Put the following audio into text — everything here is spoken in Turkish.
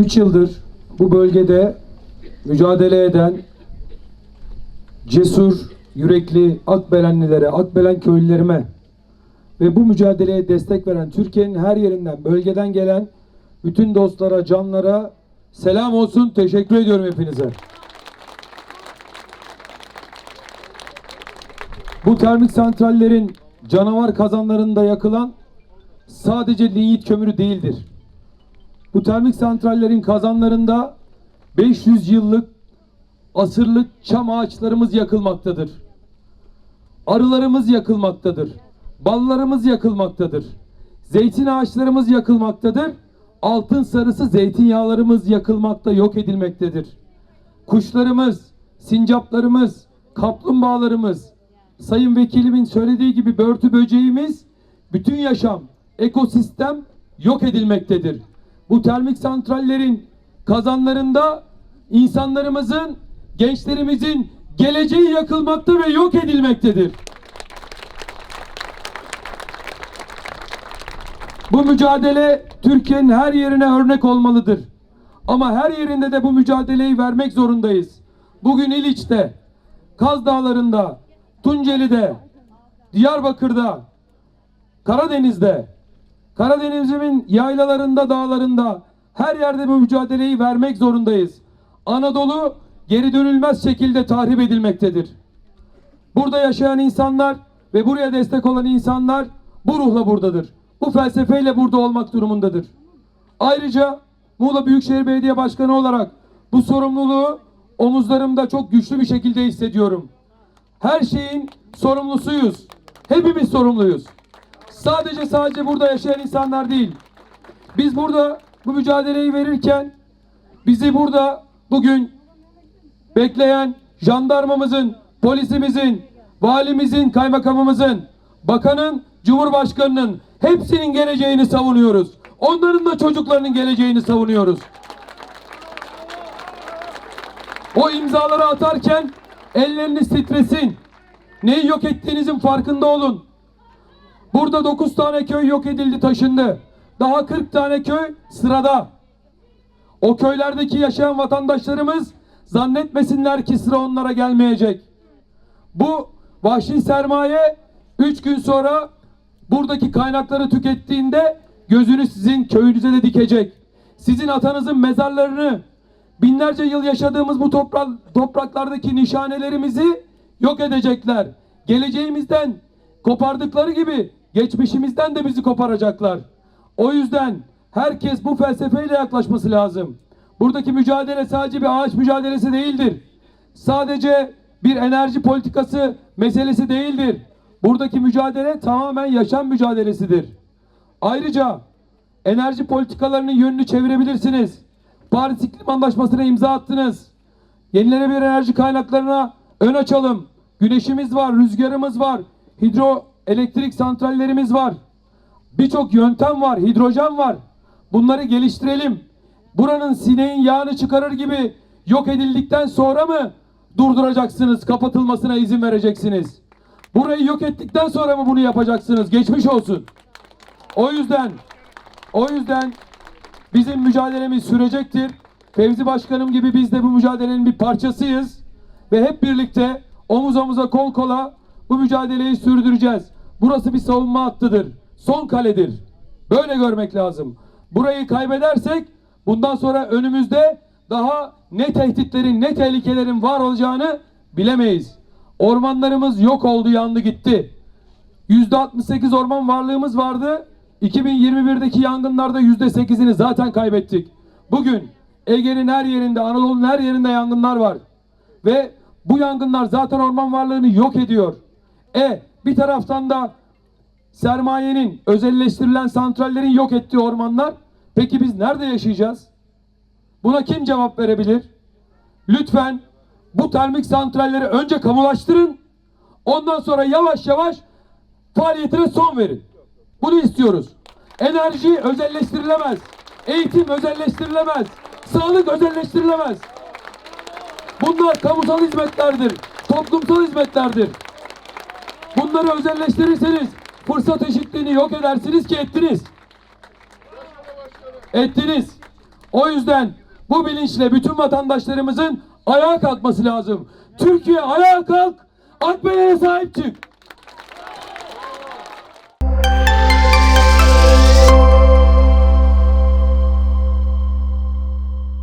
3 yıldır bu bölgede mücadele eden cesur, yürekli Akbelenlilere, Akbelen köylülerime ve bu mücadeleye destek veren Türkiye'nin her yerinden, bölgeden gelen bütün dostlara, canlara selam olsun. Teşekkür ediyorum hepinize. Bu termik santrallerin canavar kazanlarında yakılan sadece linyit kömürü değildir. Bu termik santrallerin kazanlarında 500 yıllık asırlık çam ağaçlarımız yakılmaktadır. Arılarımız yakılmaktadır. Ballarımız yakılmaktadır. Zeytin ağaçlarımız yakılmaktadır. Altın sarısı zeytinyağlarımız yakılmakta, yok edilmektedir. Kuşlarımız, sincaplarımız, kaplumbağalarımız, Sayın Vekilimin söylediği gibi börtü böceğimiz, bütün yaşam, ekosistem yok edilmektedir. Bu termik santrallerin kazanlarında insanlarımızın, gençlerimizin geleceği yakılmakta ve yok edilmektedir. Bu mücadele Türkiye'nin her yerine örnek olmalıdır. Ama her yerinde de bu mücadeleyi vermek zorundayız. Bugün İliç'te, Kaz Dağları'nda, Tunceli'de, Diyarbakır'da, Karadeniz'de, Karadeniz'imin yaylalarında, dağlarında her yerde bu mücadeleyi vermek zorundayız. Anadolu geri dönülmez şekilde tahrip edilmektedir. Burada yaşayan insanlar ve buraya destek olan insanlar bu ruhla buradadır. Bu felsefeyle burada olmak durumundadır. Ayrıca Muğla Büyükşehir Belediye Başkanı olarak bu sorumluluğu omuzlarımda çok güçlü bir şekilde hissediyorum. Her şeyin sorumlusuyuz. Hepimiz sorumluyuz. Sadece sadece burada yaşayan insanlar değil. Biz burada bu mücadeleyi verirken bizi burada bugün bekleyen jandarmamızın, polisimizin, valimizin, kaymakamımızın, bakanın, cumhurbaşkanının hepsinin geleceğini savunuyoruz. Onların da çocuklarının geleceğini savunuyoruz. O imzaları atarken elleriniz titresin. Neyi yok ettiğinizin farkında olun. Burada 9 tane köy yok edildi, taşındı. Daha 40 tane köy sırada. O köylerdeki yaşayan vatandaşlarımız zannetmesinler ki sıra onlara gelmeyecek. Bu vahşi sermaye 3 gün sonra buradaki kaynakları tükettiğinde gözünü sizin köyünüze de dikecek. Sizin atanızın mezarlarını binlerce yıl yaşadığımız bu toprak, topraklardaki nişanelerimizi yok edecekler. Geleceğimizden kopardıkları gibi geçmişimizden de bizi koparacaklar. O yüzden herkes bu felsefeyle yaklaşması lazım. Buradaki mücadele sadece bir ağaç mücadelesi değildir. Sadece bir enerji politikası meselesi değildir. Buradaki mücadele tamamen yaşam mücadelesidir. Ayrıca enerji politikalarının yönünü çevirebilirsiniz. Paris İklim Anlaşması'na imza attınız. Yenilenebilir enerji kaynaklarına ön açalım. Güneşimiz var, rüzgarımız var, hidroelektrik santrallerimiz var. Birçok yöntem var, hidrojen var. Bunları geliştirelim. Buranın sineğin yağını çıkarır gibi yok edildikten sonra mı durduracaksınız, kapatılmasına izin vereceksiniz? Burayı yok ettikten sonra mı bunu yapacaksınız? Geçmiş olsun. O yüzden o yüzden bizim mücadelemiz sürecektir. Fevzi Başkanım gibi biz de bu mücadelenin bir parçasıyız. Ve hep birlikte omuz omuza kol kola bu mücadeleyi sürdüreceğiz. Burası bir savunma hattıdır. Son kaledir. Böyle görmek lazım. Burayı kaybedersek bundan sonra önümüzde daha ne tehditlerin ne tehlikelerin var olacağını bilemeyiz. Ormanlarımız yok oldu yandı gitti. %68 orman varlığımız vardı. 2021'deki yangınlarda %8'ini zaten kaybettik. Bugün Ege'nin her yerinde, Anadolu'nun her yerinde yangınlar var. Ve bu yangınlar zaten orman varlığını yok ediyor. E bir taraftan da sermayenin, özelleştirilen santrallerin yok ettiği ormanlar. Peki biz nerede yaşayacağız? Buna kim cevap verebilir? Lütfen bu termik santralleri önce kamulaştırın. Ondan sonra yavaş yavaş faaliyetine son verin. Bunu istiyoruz. Enerji özelleştirilemez. Eğitim özelleştirilemez. Sağlık özelleştirilemez. Bunlar kamusal hizmetlerdir. Toplumsal hizmetlerdir. Bunları özelleştirirseniz fırsat eşitliğini yok edersiniz ki ettiniz. Ettiniz. O yüzden bu bilinçle bütün vatandaşlarımızın ayağa kalkması lazım. Türkiye ayağa kalk, Akbelen'e sahip çık.